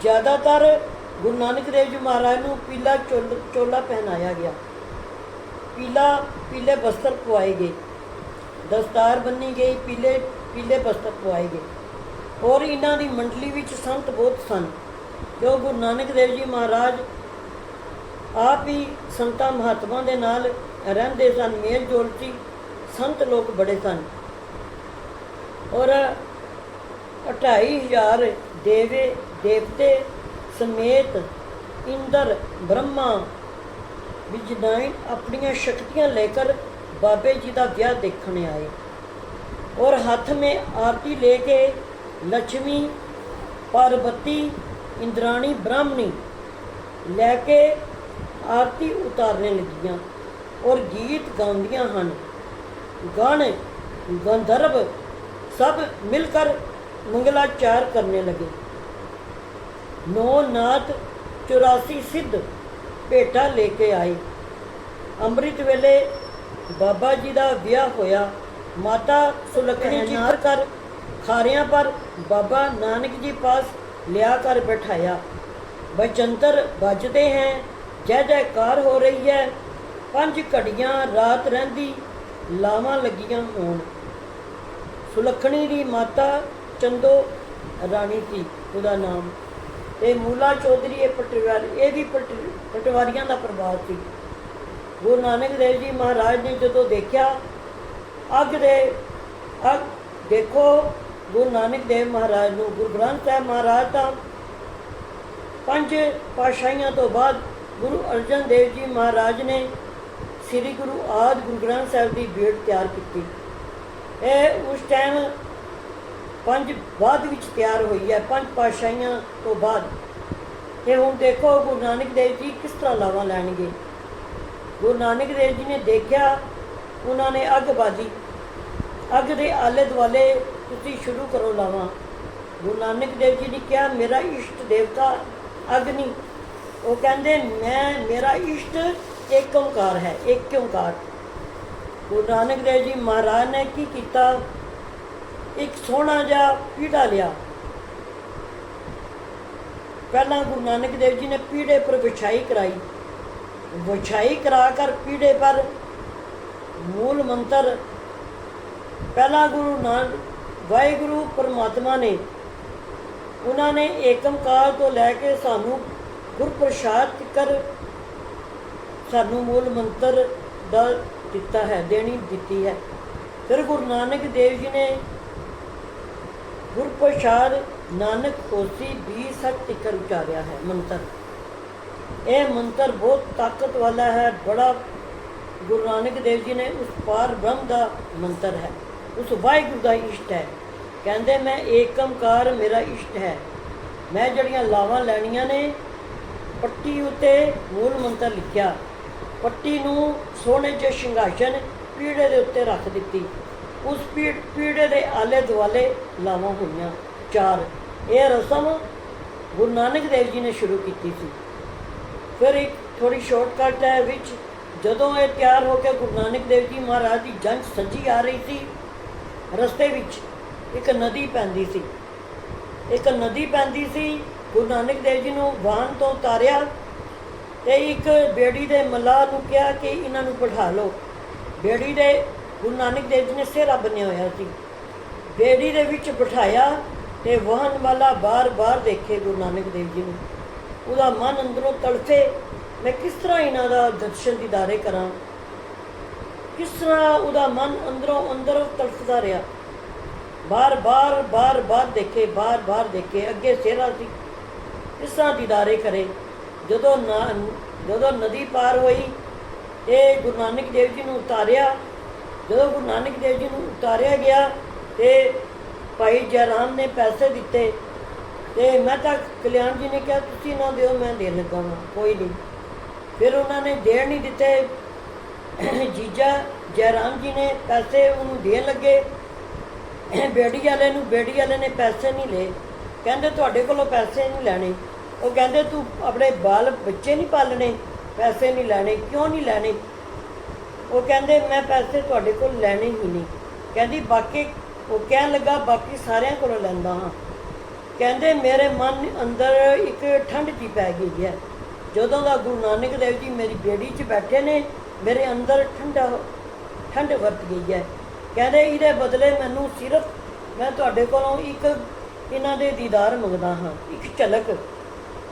ਜ਼ਿਆਦਾਤਰ ਗੁਰੂ ਨਾਨਕ ਦੇਵ ਜੀ ਮਹਾਰਾਜ ਨੂੰ ਪੀਲਾ ਚੋਲ- ਚੋਲਾ ਪਹਿਨਾਇਆ ਗਿਆ। ਪੀਲਾ, ਪੀਲੇ ਬਸਤਰ ਪਵਾਏ ਗਏ। ਦਸਤਾਰ ਬੰਨੀ ਗਈ, ਪੀਲੇ ਪੀਲੇ ਬਸਤਰ ਪਵਾਏ ਗਏ। ਔਰ ਇਹਨਾਂ ਦੀ ਮੰਡਲੀ ਵਿੱਚ ਸੰਤ ਬਹੁਤ ਸਨ। ਜੋ ਗੁਰੂ ਨਾਨਕ ਦੇਵ ਜੀ ਮਹਾਰਾਜ ਆਪ ਹੀ ਸੰਤਾਂ ਮਹਾਤਮਾ ਦੇ ਨਾਲ ਰਹਿੰਦੇ ਸਨ, ਮੇਲ ਜੋਲ ਸੀ, ਸੰਤ ਲੋਕ ਬੜੇ ਸਨ। ਔਰ 2500 ਦੇਵੇ, ਦੇਵਤੇ ਸਮੇਤ ਇੰਦਰ, ਬ੍ਰਹਮਾ ਵਿਜਨਾਇਨ ਆਪਣੀਆਂ ਸ਼ਕਤੀਆਂ ਲੈ ਕੇ ਬਾਬੇ ਜੀ ਦਾ ਵਿਆਹ ਦੇਖਣ ਆਏ। ਔਰ ਹੱਥ ਮੇ ਆਰਤੀ ਲੈ ਕੇ ਲక్ష్ਮੀ ਪਾਰਬਤੀ, ਇੰਦਰਾਣੀ, ਬ੍ਰਾਹਮਣੀ ਲੈ ਕੇ ਆਰਤੀ ਉਤਾਰਨੇ ਲੱਗੀਆਂ। ਔਰ ਗੀਤ ਗਾਉਂਦੀਆਂ ਹਨ। ਗਣ ਗੰਧਰਵ ਸਭ ਮਿਲ ਕਰ ਮੰਗਲਾਚਾਰ ਕਰਨੇ ਲੱਗੇ। ਨੌ ਨਾਥ 84 ਸਿੱਧ ਭੇਟਾ ਲੈ ਕੇ ਆਏ। ਅੰਮ੍ਰਿਤ ਵੇਲੇ ਬਾਬਾ ਜੀ ਦਾ ਵਿਆਹ ਹੋਇਆ। ਮਾਤਾ ਸੁਲਖਣੀ ਜੀ ਕਰ ਖਾਰਿਆਂ ਪਰ ਬਾਬਾ ਨਾਨਕ ਜੀ ਪਾਸ ਲਿਆ ਕਰ ਬਿਠਾਇਆ। ਬਚੰਤਰ ਵੱਜਦੇ ਹੈ ਜੈ ਜੈਕਾਰ ਹੋ ਰਹੀ ਹੈ। ਪੰਜ ਘੜੀਆਂ ਰਾਤ ਰਹਿੰਦੀ ਲਾਵਾਂ ਲੱਗੀਆਂ ਹੋਣ। ਸੁਲੱਖਣੀ ਦੀ ਮਾਤਾ ਚੰਦੋ ਰਾਣੀ ਸੀ, ਉਹਦਾ ਨਾਮ। ਤੇ ਮੂਲਾ ਚੌਧਰੀ ਇਹ ਪਟਵਾਰੀ, ਇਹ ਵੀ ਪਟ- ਪਟਵਾਰੀਆਂ ਦਾ ਪ੍ਰਭਾਵ ਸੀ। ਗੁਰੂ ਨਾਨਕ ਦੇਵ ਜੀ ਮਹਾਰਾਜ ਨੇ ਜਦੋਂ ਦੇਖਿਆ, ਅੱਗ ਦੇ, ਅੱਗ ਦੇਖੋ, ਗੁਰੂ ਨਾਨਕ ਦੇਵ ਮਹਾਰਾਜ ਨੂੰ, ਗੁਰੂ ਗ੍ਰੰਥ ਸਾਹਿਬ ਮਹਾਰਾਜ ਤਾਂ ਪੰਜ ਪਾਸ਼ਾਹੀਆਂ ਤੋਂ ਬਾਅਦ ਗੁਰੂ ਅਰਜਨ ਦੇਵ ਜੀ ਮਹਾਰਾਜ ਨੇ ਸ੍ਰੀ ਗੁਰੂ ਆਦ ਗੁਰੂ ਗ੍ਰੰਥ ਸਾਹਿਬ ਦੀ ਬੇਟ ਤਿਆਰ ਕੀਤੀ। ਇਹ ਉਸ ਟਾਈਮ ਪੰਜ ਬਾਅਦ ਵਿੱਚ ਤਿਆਰ ਹੋਈ ਹੈ, ਪੰਜ ਪਾਸ਼ਾਹੀਆਂ ਤੋਂ ਬਾਅਦ। ਤੇ ਹੁਣ ਦੇਖੋ ਗੁਰੂ ਨਾਨਕ ਦੇਵ ਜੀ ਕਿਸ ਤਰ੍ਹਾਂ ਲਾਵਾਂ ਲੈਣਗੇ। ਗੁਰੂ ਨਾਨਕ ਦੇਵ ਜੀ ਨੇ ਦੇਖਿਆ, ਉਹਨਾਂ ਨੇ ਅੱਗ ਬਾਜੀ। ਅੱਗ ਦੇ ਆਲੇ ਦੁਆਲੇ ਤੁਸੀਂ ਸ਼ੁਰੂ ਕਰੋ ਲਾਵਾਂ। ਗੁਰੂ ਨਾਨਕ ਦੇਵ ਜੀ ਨੇ ਕਿਹਾ, ਮੇਰਾ ਇਸ਼ਟ ਦੇਵਤਾ ਅਗਨੀ ਉਹ ਕਹਿੰਦੇ, ਮੈਂ, ਮੇਰਾ ਇਸ਼ਟ ਏਕ ਓੰਕਾਰ ਹੈ ਏਕ ਓੰਕਾਰ ਗੁਰੂ ਨਾਨਕ ਦੇਵ ਜੀ ਮਹਾਰਾਜ ਨੇ ਕੀ ਕੀਤਾ? ਇੱਕ ਸੋਹਣਾ ਜਿਹਾ ਪੀੜਾ ਲਿਆ। ਪਹਿਲਾਂ ਗੁਰੂ ਨਾਨਕ ਦੇਵ ਜੀ ਨੇ ਪੀੜੇ ਪਰ ਵਿਛਾਈ ਕਰਾਈ। ਵਿਛਾਈ ਕਰਾ ਕਰ ਪੀੜੇ ਪਰ ਮੂਲ ਮੰਤਰ ਪਹਿਲਾ ਗੁਰੂ ਨਾਨਕ, ਵਾਹਿਗੁਰੂ, ਪਰਮਾਤਮਾ ਨੇ ਉਹਨਾਂ ਨੇ ਏਕਮਕਾਰ ਤੋਂ ਲੈ ਕੇ ਸਾਨੂੰ ਗੁਰਪ੍ਰਸਾਦ ਤੱਕ ਸਾਨੂੰ ਮੂਲ ਮੰਤਰ ਦਾ ਦਿੱਤਾ ਹੈ, ਦੇਣੀ ਦਿੱਤੀ ਹੈ। ਫਿਰ ਗੁਰੂ ਨਾਨਕ ਦੇਵ ਜੀ ਨੇ ਗੁਰਪ੍ਰਸਾਦ ਨਾਨਕ ਹੋਸੀ 20 ਸੱਚ ਤੱਕ ਉਚਾਰਿਆ ਹੈ ਮੰਤਰ। ਇਹ ਮੰਤਰ ਬਹੁਤ ਤਾਕਤ ਵਾਲਾ ਹੈ, ਬੜਾ ਗੁਰੂ ਨਾਨਕ ਦੇਵ ਜੀ ਨੇ ਉਸ ਪਾਰ ਬ੍ਰਹਮ ਦਾ ਮੰਤਰ ਹੈ। ਉਸ ਵਾਹਿਗੁਰੂ ਦਾ ਇਸ਼ਟ ਹੈ। ਕਹਿੰਦੇ, ਮੈਂ ਏਕਮਕਾਰ ਮੇਰਾ ਇਸ਼ਟ ਹੈ। ਮੈਂ ਜਿਹੜੀਆਂ ਲਾਵਾਂ ਲੈਣੀਆਂ ਨੇ, ਪੱਟੀ ਉਤੇ ਮੂਲ ਮੰਤਰ ਲਿਖਿਆ। ਪੱਟੀ ਨੂੰ ਸੋਨੇ ਜਿਹੇ ਸ਼ਿੰਗਾਸਨ ਪੀੜੇ ਦੇ ਉੱਤੇ ਰੱਖ ਦਿੱਤੀ। ਉਸ ਪੀੜ ਪੀੜੇ ਦੇ ਆਲੇ ਦੁਆਲੇ ਲਾਵਾਂ ਹੋਈਆਂ। ਚਾਰ, ਇਹ ਰਸਮ ਗੁਰੂ ਨਾਨਕ ਦੇਵ ਜੀ ਨੇ ਸ਼ੁਰੂ ਕੀਤੀ ਸੀ। ਫਿਰ ਇੱਕ ਥੋੜੀ ਸ਼ਾਰਟਕਟ ਹੈ ਵਿੱਚ ਜਦੋਂ ਇਹ ਤਿਆਰ ਹੋ ਕੇ ਗੁਰੂ ਨਾਨਕ ਦੇਵ ਜੀ ਮਹਾਰਾਜ ਦੀ ਜੰਝ ਸੱਜੀ ਆ ਰਹੀ ਸੀ, ਰਸਤੇ ਵਿੱਚ ਇੱਕ ਨਦੀ ਪੈਂਦੀ ਸੀ। ਇੱਕ ਨਦੀ ਪੈਂਦੀ ਸੀ, ਗੁਰੂ ਨਾਨਕ ਦੇਵ ਜੀ ਨੂੰ ਵਾਹਨ ਤੋਂ ਉਤਾਰਿਆ ਤੇ ਇੱਕ ਬੇੜੀ ਦੇ ਮੱਲਾਹ ਨੂੰ ਕਿਹਾ ਕਿ ਇਹਨਾਂ ਨੂੰ ਬਿਠਾ ਲਓ। ਬੇੜੀ ਦੇ ਗੁਰੂ ਨਾਨਕ ਦੇਵ ਜੀ ਨੇ ਸਿਹਰਾ ਬੰਨਿਆ ਹੋਇਆ ਸੀ। ਬੇੜੀ ਦੇ ਵਿੱਚ ਬਿਠਾਇਆ ਤੇ ਵਾਹਨ ਵਾਲਾ ਬਾਰ-ਬਾਰ ਦੇਖੇ ਗੁਰੂ ਨਾਨਕ ਦੇਵ ਜੀ ਨੂੰ। ਉਹਦਾ ਮਨ ਅੰਦਰੋਂ ਤੜਫੇ, ਮੈਂ ਕਿਸ ਤਰ੍ਹਾਂ ਇਹਨਾਂ ਦਾ ਦਰਸ਼ਨ ਦੀਦਾਰੇ ਕਰਾਂ? ਕਿਸ ਤਰ੍ਹਾਂ ਉਹਦਾ ਮਨ ਅੰਦਰੋਂ ਅੰਦਰ ਤੜਫਦਾ ਰਿਹਾ? ਬਾਰ-ਬਾਰ ਬਾਰ-ਬਾਰ ਦੇਖੇ ਬਾਰ-ਬਾਰ ਦੇਖੇ, ਅੱਗੇ ਸਿਹਰਾ ਸੀ। ਇਸ ਤਰ੍ਹਾਂ ਦੀਦਾਰੇ ਕਰੇ। ਜਦੋਂ ਨਾ- ਜਦੋਂ ਨਦੀ ਪਾਰ ਹੋਈ, ਇਹ ਗੁਰੂ ਨਾਨਕ ਦੇਵ ਜੀ ਨੂੰ ਉਤਾਰਿਆ। ਜਦੋਂ ਗੁਰੂ ਨਾਨਕ ਦੇਵ ਜੀ ਨੂੰ ਉਤਾਰਿਆ ਗਿਆ ਤੇ ਭਾਈ ਜੈਰਾਮ ਨੇ ਪੈਸੇ ਦਿੱਤੇ ਤੇ ਮੈਂ ਤਾਂ ਕਲਿਆਣ ਜੀ ਨੇ ਕਿਹਾ, ਤੁਸੀਂ ਨਾ ਦਿਓ, ਮੈਂ ਦੇ ਲੱਗਾ ਵਾਂ, ਕੋਈ ਨਹੀਂ। ਫਿਰ ਉਹਨਾਂ ਨੇ ਦੇਣ ਨਹੀਂ ਦਿੱਤੇ। ਜੀਜਾ ਜੈਰਾਮ ਜੀ ਨੇ ਪੈਸੇ ਉਹਨੂੰ ਦੇਣ ਲੱਗੇ। ਬੇੜੀ ਵਾਲੇ ਨੂੰ ਬੇੜੀ ਵਾਲੇ ਨੇ ਪੈਸੇ ਨਹੀਂ ਲਏ। ਕਹਿੰਦੇ, ਤੁਹਾਡੇ ਕੋਲੋਂ ਪੈਸੇ ਨਹੀਂ ਲੈਣੇ। ਉਹ ਕਹਿੰਦੇ, ਤੂੰ ਆਪਣੇ ਬਾਲ ਬੱਚੇ ਨਹੀਂ ਪਾਲਣੇ, ਪੈਸੇ ਨਹੀਂ ਲੈਣੇ, ਕਿਉਂ ਨਹੀਂ ਲੈਣੇ? ਉਹ ਕਹਿੰਦੇ, ਮੈਂ ਪੈਸੇ ਤੁਹਾਡੇ ਕੋਲ ਲੈਣੇ ਹੀ ਨਹੀਂ। ਕਹਿੰਦੀ, ਬਾਕੀ ਉਹ ਕਹਿਣ ਲੱਗਾ, ਬਾਕੀ ਸਾਰਿਆਂ ਕੋਲੋਂ ਲੈਂਦਾ ਹਾਂ। ਕਹਿੰਦੇ, ਮੇਰੇ ਮਨ ਅੰਦਰ ਇੱਕ ਠੰਡ ਜੀ ਪੈ ਗਈ ਹੈ। ਜਦੋਂ ਦਾ ਗੁਰੂ ਨਾਨਕ ਦੇਵ ਜੀ ਮੇਰੀ ਬੇੜੀ 'ਚ ਬੈਠੇ ਨੇ, ਮੇਰੇ ਅੰਦਰ ਠੰਡਾ, ਠੰਡ ਵਰਤ ਗਈ ਹੈ। ਕਹਿੰਦੇ, ਇਹਦੇ ਬਦਲੇ ਮੈਨੂੰ ਸਿਰਫ ਮੈਂ ਤੁਹਾਡੇ ਕੋਲੋਂ ਇੱਕ ਇਹਨਾਂ ਦੇ ਦੀਦਾਰ ਮੰਗਦਾ ਹਾਂ, ਇੱਕ ਝਲਕ।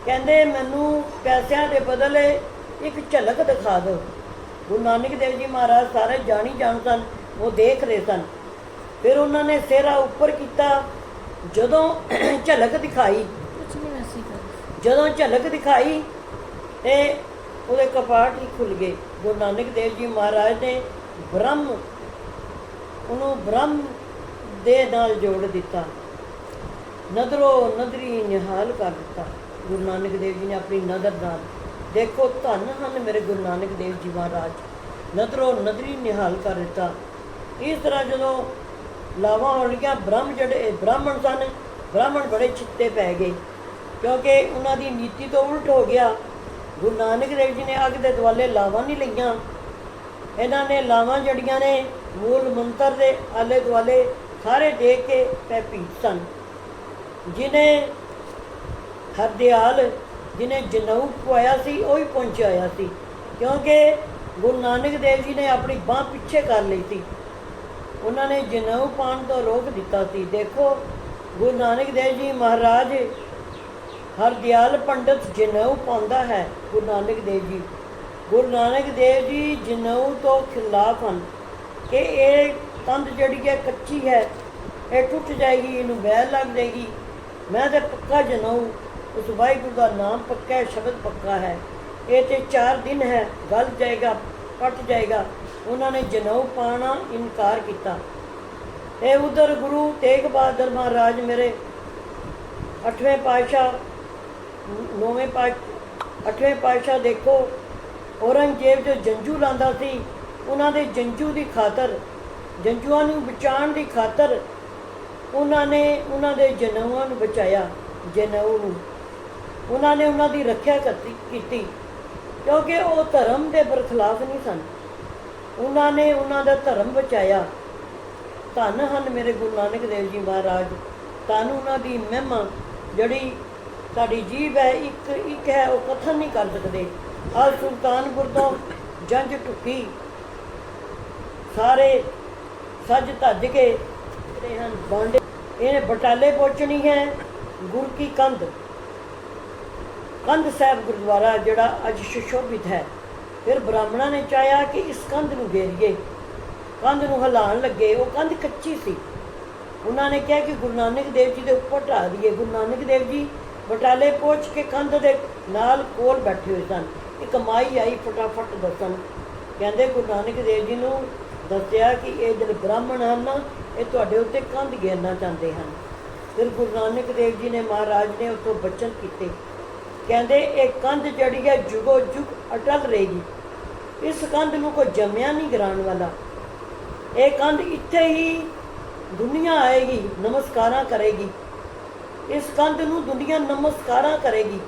ਕਹਿੰਦੇ ਮੈਨੂੰ ਪੈਸਿਆਂ ਦੇ ਬਦਲੇ ਇੱਕ ਝਲਕ ਦਿਖਾ ਦਿਓ। ਗੁਰੂ ਨਾਨਕ ਦੇਵ ਜੀ ਮਹਾਰਾਜ ਸਾਰੇ ਜਾਣੀ ਜਾਣ ਸਨ ਉਹ ਦੇਖ ਰਹੇ ਸਨ। ਫਿਰ ਉਹਨਾਂ ਨੇ ਸਿਹਰਾ ਉੱਪਰ ਕੀਤਾ ਜਦੋਂ ਝਲਕ ਦਿਖਾਈ। ਨਹੀਂ ਜਦੋਂ ਝਲਕ ਦਿਖਾਈ ਤੇ ਉਹਦੇ ਕਪਾਟ ਹੀ ਖੁੱਲ ਗਏ। ਗੁਰੂ ਨਾਨਕ ਦੇਵ ਜੀ ਮਹਾਰਾਜ ਨੇ ਬ੍ਰਹਮ ਉਹਨੂੰ ਬ੍ਰਹਮ ਦੇ ਨਾਲ ਜੋੜ ਦਿੱਤਾ। ਨਦਰੋ ਨਦਰੀ ਨਿਹਾਲ ਕਰ ਦਿੱਤਾ। ਗੁਰੂ ਨਾਨਕ ਦੇਵ ਜੀ ਨੇ ਆਪਣੀ ਨਦਰ ਨਾਲ ਦੇਖੋ, ਧੰਨ ਹਨ ਮੇਰੇ ਗੁਰੂ ਨਾਨਕ ਦੇਵ ਜੀ ਮਹਾਰਾਜ। ਨਦਰੋ ਨਦਰੀ ਨਿਹਾਲ ਕਰ ਦਿੱਤਾ। ਇਸ ਤਰ੍ਹਾਂ ਜਦੋਂ ਲਾਵਾਂ ਹੋਣਗੀਆਂ ਬ੍ਰਹਮ ਜਿਹੜੇ ਬ੍ਰਾਹਮਣ ਸਨ। ਬ੍ਰਾਹਮਣ ਬੜੇ ਚਿੱਤੇ ਪੈ ਗਏ। ਕਿਉਂਕਿ ਉਹਨਾਂ ਦੀ ਨੀਤੀ ਤੋਂ ਉਲਟ ਹੋ ਗਿਆ। ਗੁਰੂ ਨਾਨਕ ਦੇਵ ਜੀ ਨੇ ਅੱਗ ਦੇ ਦੁਆਲੇ ਲਾਵਾਂ ਨਹੀਂ ਲਈਆਂ। ਇਹਨਾਂ ਨੇ ਲਾਵਾਂ ਜੜੀਆਂ ਨੇ ਮੂਲ ਮੰਤਰ ਦੇ ਆਲੇ ਦੁਆਲੇ ਸਾਰੇ ਦੇਖ ਕੇ ਪੈ ਭੀਤ ਸਨ। ਜਿਨੇ ਹਰਦਿਆਲ ਜਿਨੇ ਜਨਊ ਪਵਾਇਆ ਸੀ, ਉਹ ਹੀ ਪਹੁੰਚਿਆ ਸੀ। ਕਿਉਂਕਿ ਗੁਰੂ ਨਾਨਕ ਦੇਵ ਜੀ ਨੇ ਆਪਣੀ ਬਾਹ ਪਿੱਛੇ ਕਰ ਲਈ ਸੀ। ਉਹਨਾਂ ਨੇ ਜਨਊ ਪਾਣ ਤੋਂ ਰੋਕ ਦਿੱਤਾ ਸੀ। ਦੇਖੋ, ਗੁਰੂ ਨਾਨਕ ਦੇਵ ਜੀ ਮਹਾਰਾਜ ਹਰਦਿਆਲ ਪੰਡਤ ਜਨਊ ਪਾਉਂਦਾ ਹੈ, ਗੁਰੂ ਨਾਨਕ ਦੇਵ ਜੀ। ਗੁਰੂ ਨਾਨਕ ਦੇਵ ਜੀ ਜਨਊ ਤੋਂ ਖਿਲਾਫ ਹਨ ਕਿ ਇਹ ਕੰਧ ਜਿਹੜੀ ਹੈ ਕੱਚੀ ਹੈ, ਇਹ ਟੁੱਟ ਜਾਏਗੀ, ਇਹਨੂੰ ਬੈਲ ਲੱਗ ਜਾਏਗੀ। ਮੈਂ ਤੇ ਪੱਕਾ ਜਨਊ ਉਸ ਵਾਹਿਗੁਰੂ ਦਾ ਨਾਮ ਪੱਕਾ ਹੈ, ਸ਼ਬਦ ਪੱਕਾ ਹੈ। ਇਹ ਤੇ 4 ਦਿਨ ਹੈ, ਗਲ ਜਾਏਗਾ, ਪਟ ਜਾਏਗਾ। ਉਹਨਾਂ ਨੇ ਜਨਊ ਪਾਣਾ, ਇਨਕਾਰ ਕੀਤਾ। ਇਹ ਉਧਰ ਗੁਰੂ ਤੇਗ ਬਹਾਦਰ ਮਹਾਰਾਜ ਮੇਰੇ, ਅਠਵੇਂ ਪਾਤਸ਼ਾਹ, ਨੌਵੇਂ ਪਾਤਸ਼ਾਹ ਅਠਵੇਂ ਪਾਤਸ਼ਾਹ ਦੇਖੋ, ਔਰੰਗਜ਼ੇਬ ਜੋ ਜੰਜੂ ਲਾਂਦਾ ਸੀ, ਉਹਨਾਂ ਦੇ ਜੰਜੂ ਦੀ ਖਾਤਰ ਜੰਜੂਆਂ ਨੂੰ ਬਚਾਉਣ ਦੀ ਖਾਤਰ, ਉਹਨਾਂ ਨੇ ਉਹਨਾਂ ਦੇ ਜਨਊਆਂ ਨੂੰ ਬਚਾਇਆ, ਜਨਊ ਨੂੰ। ਉਹਨਾਂ ਨੇ ਉਹਨਾਂ ਦੀ ਰੱਖਿਆ ਕਰਤੀ ਕੀਤੀ। ਕਿਉਂਕਿ ਉਹ ਧਰਮ ਦੇ ਬਰਖਲਾਫ ਨਹੀਂ ਸਨ। ਉਹਨਾਂ ਨੇ ਉਹਨਾਂ ਦਾ ਧਰਮ ਬਚਾਇਆ। ਧੰਨ ਹਨ ਮੇਰੇ ਗੁਰੂ ਨਾਨਕ ਦੇਵ ਜੀ ਮਹਾਰਾਜ। ਧੰਨ ਉਹਨਾਂ ਦੀ ਮਹਿਮਾ ਜਿਹੜੀ ਸਾਡੀ ਜੀਭ ਹੈ, ਇੱਕ ਇੱਕ ਹੈ, ਉਹ ਕਥਨ ਨਹੀਂ ਕਰ ਸਕਦੇ। ਆ ਸੁਲਤਾਨਪੁਰ ਤੋਂ ਜੰਜ ਟੁੱਕੀ ਸਾਰੇ ਸੱਜ ਧੱਜ ਕੇ ਜਿਹੜੇ ਹਨ ਬਾਂਡੇ ਇਹਨੇ ਬਟਾਲੇ ਪਹੁੰਚਣੀ ਹੈ ਗੁਰ ਕੀ ਕੰਧ। ਕੰਧ ਸਾਹਿਬ ਗੁਰਦੁਆਰਾ ਜਿਹੜਾ ਅੱਜ ਸੁਸ਼ੋਭਿਤ ਹੈ। ਫਿਰ ਬ੍ਰਾਹਮਣਾਂ ਨੇ ਚਾਹਿਆ ਕਿ ਇਸ ਕੰਧ ਨੂੰ ਘੇਰੀਏ। ਕੰਧ ਨੂੰ ਹਿਲਾਉਣ ਲੱਗੇ ਉਹ ਕੰਧ ਕੱਚੀ ਸੀ। ਉਹਨਾਂ ਨੇ ਕਿਹਾ ਕਿ ਗੁਰੂ ਨਾਨਕ ਦੇਵ ਜੀ ਦੇ ਉੱਪਰ ਢਾ ਦਈਏ ਗੁਰੂ ਨਾਨਕ ਦੇਵ ਜੀ ਬਟਾਲੇ ਪਹੁੰਚ ਕੇ ਕੰਧ ਦੇ ਨਾਲ ਕੋਲ ਬੈਠੇ ਹੋਏ ਸਨ। ਇੱਕ ਮਾਈ ਆਈ ਫਟਾਫਟ ਦੱਸਣ। ਕਹਿੰਦੇ ਗੁਰੂ ਨਾਨਕ ਦੇਵ ਜੀ ਨੂੰ ਦੱਸਿਆ ਕਿ ਇਹ ਜਿਹੜੇ ਬ੍ਰਾਹਮਣ ਹਨ ਨਾ, ਇਹ ਤੁਹਾਡੇ ਉੱਤੇ ਕੰਧ ਗੇਰਨਾ ਚਾਹੁੰਦੇ ਹਨ। ਫਿਰ ਗੁਰੂ ਨਾਨਕ ਦੇਵ ਜੀ ਨੇ ਮਹਾਰਾਜ ਨੇ ਉੱਥੋਂ ਬਚਨ ਕੀਤੇ। ਕਹਿੰਦੇ ਇਹ ਕੰਧ ਜਿਹੜੀ ਹੈ ਜੁਗੋ ਜੁਗ ਅਟਲ ਰਹੇਗੀ। ਇਸ ਕੰਧ ਨੂੰ ਕੋਈ ਜੰਮਿਆ ਨਹੀਂ ਗਿਰਾਉਣ ਵਾਲਾ। ਇਹ ਕੰਧ ਇੱਥੇ ਹੀ ਦੁਨੀਆ ਆਏਗੀ, ਨਮਸਕਾਰਾਂ ਕਰੇਗੀ। ਇਸ ਕੰਧ ਨੂੰ ਦੁਨੀਆ ਨਮਸਕਾਰਾਂ ਕਰੇਗੀ।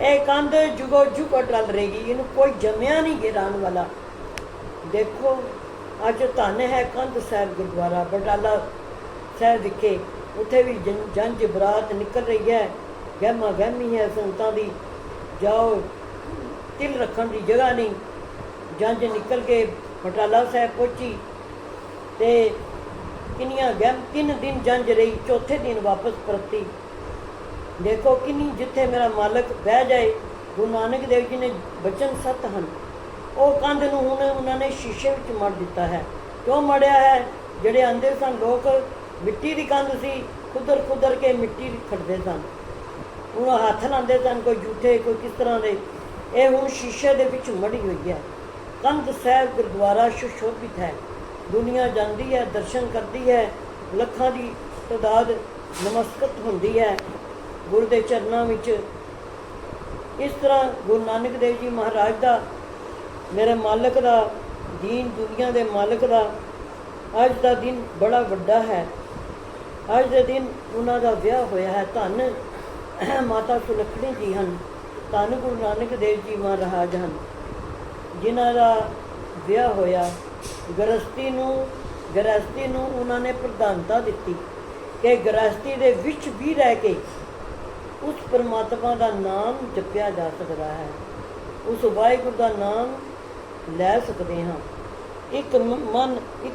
ਇਹ ਕੰਧ ਜੁਗੋ ਜੁਗ ਅਟਲ ਰਹੇਗੀ, ਇਹਨੂੰ ਕੋਈ ਜੰਮਿਆ ਨਹੀਂ ਗਿਰਾਉਣ ਵਾਲਾ। ਦੇਖੋ, ਅੱਜ ਧੰਨ ਹੈ ਕੰਧ ਸਾਹਿਬ ਗੁਰਦੁਆਰਾ, ਬਟਾਲਾ ਸਾਹਿਬ ਵਿਖੇ। ਉੱਥੇ ਵੀ ਜਨ- ਜੰਜ ਬਰਾਤ ਨਿਕਲ ਰਹੀ ਹੈ। ਗਹਿਮਾ ਗਹਿਮੀ ਹੈ ਸੰਤਾਂ ਦੀ, ਜਾਓ, ਤਿਲ ਰੱਖਣ ਦੀ ਜਗ੍ਹਾ ਨਹੀਂ। ਜੰਜ ਨਿਕਲ ਕੇ ਬਟਾਲਾ ਸਾਹਿਬ ਪਹੁੰਚੀ ਤੇ ਕਿੰਨੀਆਂ ਗੈਮ ਤਿੰਨ ਦਿਨ ਜੰਜ ਰਹੀ, ਚੌਥੇ ਦਿਨ ਵਾਪਸ ਪਰਤੀ। ਦੇਖੋ ਕਿੰਨੀ ਜਿੱਥੇ ਮੇਰਾ ਮਾਲਕ ਬਹਿ ਜਾਏ, ਗੁਰੂ ਨਾਨਕ ਦੇਵ ਜੀ ਨੇ ਬਚਨ ਸਤ ਹਨ। ਉਹ ਕੰਧ ਨੂੰ ਹੁਣ ਉਹਨਾਂ ਨੇ ਸ਼ੀਸ਼ੇ ਵਿੱਚ ਮੜ ਦਿੱਤਾ ਹੈ। ਕਿਉਂ ਮੜਿਆ ਹੈ? ਜਿਹੜੇ ਅੰਦਰ ਸਨ, ਲੋਕ ਮਿੱਟੀ ਦੀ ਕੰਧ ਸੀ ਖੁਦਰ ਖੁਦਰ ਕੇ ਮਿੱਟੀ ਖੜਦੇ ਸਨ। ਉਹ ਹੱਥ ਲਾਉਂਦੇ ਸਨ ਕੋਈ ਝੂਠੇ ਕੋਈ ਕਿਸ ਤਰ੍ਹਾਂ ਦੇ। ਇਹ ਹੁਣ ਸ਼ੀਸ਼ੇ ਦੇ ਵਿੱਚ ਮੜੀ ਹੋਈ ਹੈ। ਕੰਧ ਸਾਹਿਬ ਗੁਰਦੁਆਰਾ ਸੁਸ਼ੋਭਿਤ ਹੈ। ਦੁਨੀਆ ਜਾਂਦੀ ਹੈ, ਦਰਸ਼ਨ ਕਰਦੀ ਹੈ। ਲੱਖਾਂ ਦੀ ਤਾਦਾਦ ਨਮਸਕਤ ਹੁੰਦੀ ਹੈ। ਗੁਰ ਦੇ ਚਰਨਾਂ ਵਿੱਚ ਇਸ ਤਰ੍ਹਾਂ ਗੁਰੂ ਨਾਨਕ ਦੇਵ ਜੀ ਮਹਾਰਾਜ ਦਾ, ਮੇਰੇ ਮਾਲਕ ਦਾ, ਦੀਨ ਦੁਨੀਆ ਦੇ ਮਾਲਕ ਦਾ, ਅੱਜ ਦਾ ਦਿਨ ਬੜਾ ਵੱਡਾ ਹੈ। ਅੱਜ ਦੇ ਦਿਨ ਉਹਨਾਂ ਦਾ ਵਿਆਹ ਹੋਇਆ ਹੈ ਧੰਨ। ਮਾਤਾ ਸੁਲੱਖਣੀ ਜੀ ਹਨ, ਧੰਨ ਗੁਰੂ ਨਾਨਕ ਦੇਵ ਜੀ ਮਹਾਰਾਜ ਹਨ, ਜਿਨ੍ਹਾਂ ਦਾ ਵਿਆਹ ਹੋਇਆ ਗ੍ਰਸਤੀ ਨੂੰ ਗ੍ਰਸਤੀ ਨੂੰ ਉਹਨਾਂ ਨੇ ਪ੍ਰਧਾਨਤਾ ਦਿੱਤੀ ਕਿ ਗ੍ਰਸਤੀ ਦੇ ਵਿੱਚ ਵੀ ਰਹਿ ਕੇ ਉਸ ਪਰਮਾਤਮਾ ਦਾ ਨਾਮ ਜਪਿਆ ਜਾ ਸਕਦਾ ਹੈ, ਉਸ ਵਾਹਿਗੁਰੂ ਦਾ ਨਾਮ ਲੈ ਸਕਦੇ ਹਾਂ। ਇੱਕ ਮਨ, ਇੱਕ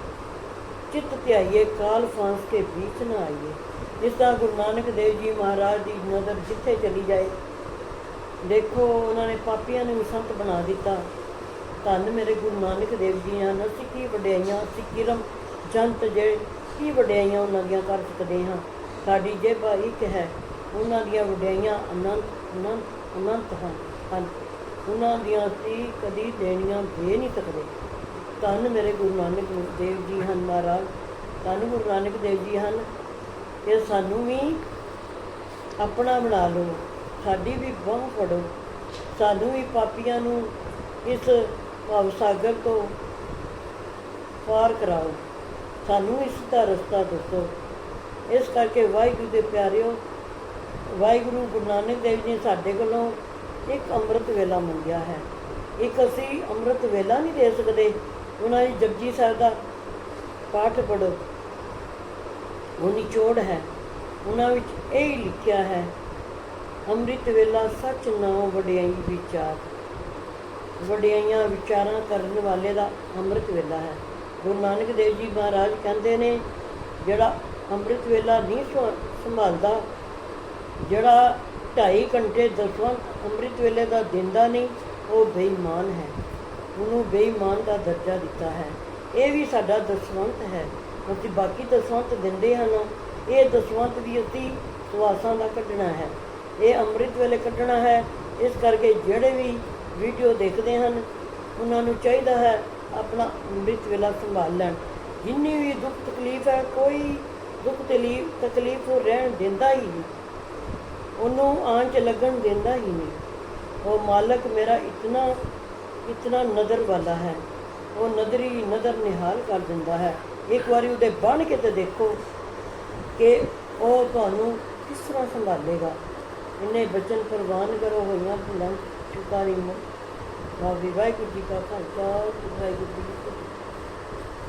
ਚਿੱਤ ਧਿਆਈਏ, ਕਾਲ ਫਾਂਸ ਕੇ ਵਿੱਚ ਨਾ ਆਈਏ। ਇਸ ਤਰ੍ਹਾਂ ਗੁਰੂ ਨਾਨਕ ਦੇਵ ਜੀ ਮਹਾਰਾਜ ਦੀ ਨਜ਼ਰ ਜਿੱਥੇ ਚਲੀ ਜਾਏ, ਦੇਖੋ ਉਹਨਾਂ ਨੇ ਪਾਪੀਆਂ ਨੂੰ ਵੀ ਸੰਤ ਬਣਾ ਦਿੱਤਾ। ਧੰਨ ਮੇਰੇ ਗੁਰੂ ਨਾਨਕ ਦੇਵ ਜੀ ਹਨ, ਅਸੀਂ ਕੀ ਵਡਿਆਈਆਂ, ਅਸੀਂ ਕਿਰਮ ਜੰਤ ਜਿਹੜੇ ਕੀ ਵਡਿਆਈਆਂ ਉਹਨਾਂ ਦੀਆਂ ਕਰ ਸਕਦੇ ਹਾਂ। ਸਾਡੀ ਜੇਬਾ ਇੱਕ ਹੈ, ਉਹਨਾਂ ਦੀਆਂ ਵਡਿਆਈਆਂ ਅਨੰਤ ਅਨੰਤ ਅਨੰਤ ਹਨ ਹਨ। ਉਹਨਾਂ ਦੀਆਂ ਅਸੀਂ ਕਦੀ ਦੇਣੀਆਂ ਦੇ ਨਹੀਂ ਸਕਦੇ। ਧੰਨ ਮੇਰੇ ਗੁਰੂ ਨਾਨਕ ਦੇਵ ਜੀ ਹਨ ਮਹਾਰਾਜ, ਧੰਨ ਗੁਰੂ ਨਾਨਕ ਦੇਵ ਜੀ ਹਨ। ਇਹ ਸਾਨੂੰ ਵੀ ਆਪਣਾ ਬਣਾ ਲਓ, ਸਾਡੀ ਵੀ ਬਾਂਹ ਫੜੋ। ਸਾਨੂੰ ਵੀ ਪਾਪੀਆਂ ਨੂੰ ਇਸ ਭਵ ਸਾਗਰ ਤੋਂ ਪਾਰ ਕਰਾਓ। ਸਾਨੂੰ ਇਸ ਦਾ ਰਸਤਾ ਦੱਸੋ। ਇਸ ਕਰਕੇ ਵਾਹਿਗੁਰੂ ਦੇ ਪਿਆਰਿਓ, ਵਾਹਿਗੁਰੂ ਗੁਰੂ ਨਾਨਕ ਦੇਵ ਜੀ ਨੇ ਸਾਡੇ ਕੋਲੋਂ ਇੱਕ ਅੰਮ੍ਰਿਤ ਵੇਲਾ ਮੰਗਿਆ ਹੈ। ਇੱਕ ਅਸੀਂ ਅੰਮ੍ਰਿਤ ਵੇਲਾ ਨਹੀਂ ਦੇ ਸਕਦੇ। ਉਹਨਾਂ ਦੀ ਜਪਜੀ ਸਾਹਿਬ ਦਾ ਪਾਠ ਪੜੋ ਉਹ ਨਿਚੋੜ ਹੈ। ਉਹਨਾਂ ਵਿੱਚ ਇਹ ਹੀ ਲਿਖਿਆ ਹੈ, ਅੰਮ੍ਰਿਤ ਵੇਲਾ ਸੱਚ ਨਾਮ ਵਡਿਆਈ ਵਿਚਾਰ। ਵਡਿਆਈਆਂ ਵਿਚਾਰਾਂ ਕਰਨ ਵਾਲੇ ਦਾ ਅੰਮ੍ਰਿਤ ਵੇਲਾ ਹੈ। ਗੁਰੂ ਨਾਨਕ ਦੇਵ ਜੀ ਮਹਾਰਾਜ ਕਹਿੰਦੇ ਨੇ, ਜਿਹੜਾ ਅੰਮ੍ਰਿਤ ਵੇਲਾ ਨਹੀਂ ਸੁ- ਸੰਭਾਲਦਾ, ਜਿਹੜਾ 2.5 ਘੰਟੇ ਦਸਵੰਤ ਅੰਮ੍ਰਿਤ ਵੇਲੇ ਦਾ ਦਿੰਦਾ ਨਹੀਂ, ਉਹ ਬੇਈਮਾਨ ਹੈ। ਉਹਨੂੰ ਬੇਈਮਾਨ ਦਾ ਦਰਜਾ ਦਿੱਤਾ ਹੈ। ਇਹ ਵੀ ਸਾਡਾ ਦਸਵੰਤ ਹੈ। ਅਸੀਂ ਬਾਕੀ ਦਸਵੰਤ ਦਿੰਦੇ ਹਨ। ਇਹ ਦਸਵੰਤ ਵੀ ਅਸੀਂ ਸਵਾਸਾਂ ਦਾ ਕੱਢਣਾ ਹੈ। ਇਹ ਅੰਮ੍ਰਿਤ ਵੇਲੇ ਕੱਢਣਾ ਹੈ। ਇਸ ਕਰਕੇ ਜਿਹੜੇ ਵੀ ਵੀਡੀਓ ਦੇਖਦੇ ਹਨ, ਉਹਨਾਂ ਨੂੰ ਚਾਹੀਦਾ ਹੈ ਆਪਣਾ ਅੰਮ੍ਰਿਤ ਵੇਲਾ ਸੰਭਾਲ ਲੈਣ। ਜਿੰਨੀ ਵੀ ਦੁੱਖ ਤਕਲੀਫ ਹੈ, ਕੋਈ ਦੁੱਖ ਤਕਲੀਫ ਤਕਲੀਫ ਉਹ ਰਹਿਣ ਦਿੰਦਾ ਹੀ ਨਹੀਂ। ਉਹਨੂੰ ਆਂਚ ਚ ਲੱਗਣ ਦਿੰਦਾ ਹੀ ਨਹੀਂ। ਉਹ ਮਾਲਕ ਮੇਰਾ ਇਤਨਾ ਇਤਨਾ ਨਦਰ ਵਾਲਾ ਹੈ। ਉਹ ਨਦਰੀ ਨਦਰ ਨਿਹਾਲ ਕਰ ਦਿੰਦਾ ਹੈ। ਇੱਕ ਵਾਰੀ ਉਹਦੇ ਬਣ ਕੇ ਤੇ ਦੇਖੋ ਕਿ ਉਹ ਤੁਹਾਨੂੰ ਕਿਸ ਤਰ੍ਹਾਂ ਸੰਭਾਲੇਗਾ। ਇੰਨੇ ਬਚਨ ਪ੍ਰਵਾਨ ਕਰੋ, ਹੋਈਆਂ ਭੁੱਲਾਂ ਚੁਕਾਰੀ ਮੋ ਵਾਹਿਗੁਰੂ ਜੀ ਕਾ ਖਾਲਸਾ, ਵਾਹਿਗੁਰੂ ਜੀ